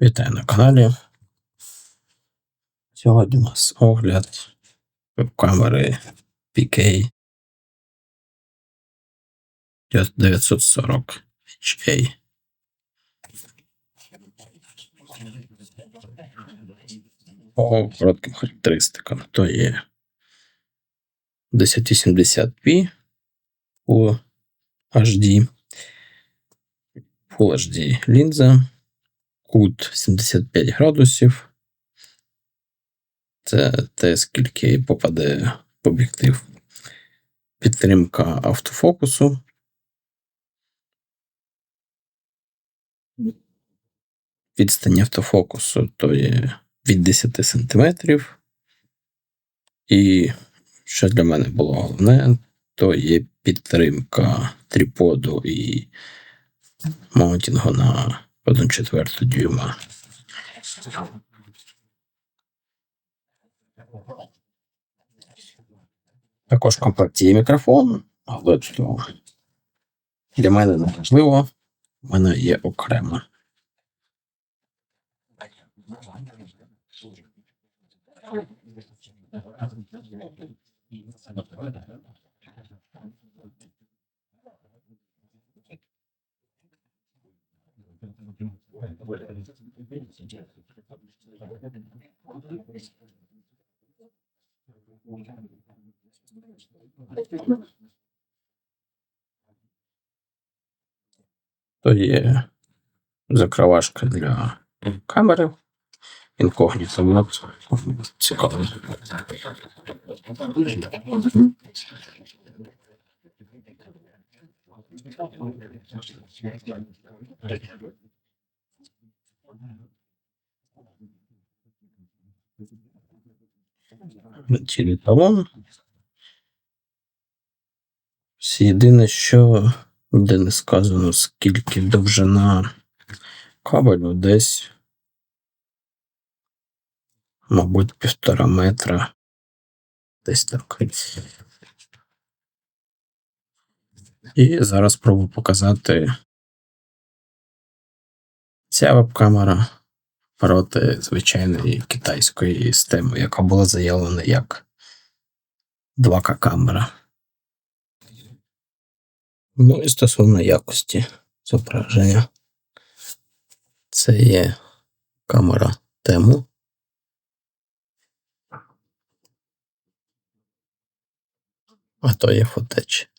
Вітаю на каналі. Сьогодні у нас огляд камери PK 940 HA. По коротким характеристикам то є 1070p Full HD, Full HD лінза, Кут 75 градусів. Це те, скільки попаде в об'єктив. Підтримка автофокусу. Відстань автофокусу то є від 10 см. І що для мене було головне, то є підтримка триподу і маунтінгу на 1,4 дюйма. Також в комплекті є мікрофон, але то для мене не. У мене є окремо. То є закривашка для камери. Інкогніто мод. Цікаво. Цілий талон. Всі Єдине, що де не сказано, скільки довжина кабелю десь, мабуть, півтора метра. Десь так. І зараз спробую показати ця веб-камера проти звичайної китайської системи, яка була заявлена як 2К камера. Ну і стосовно якості зображення. Це є камера тему. А то є фотеч.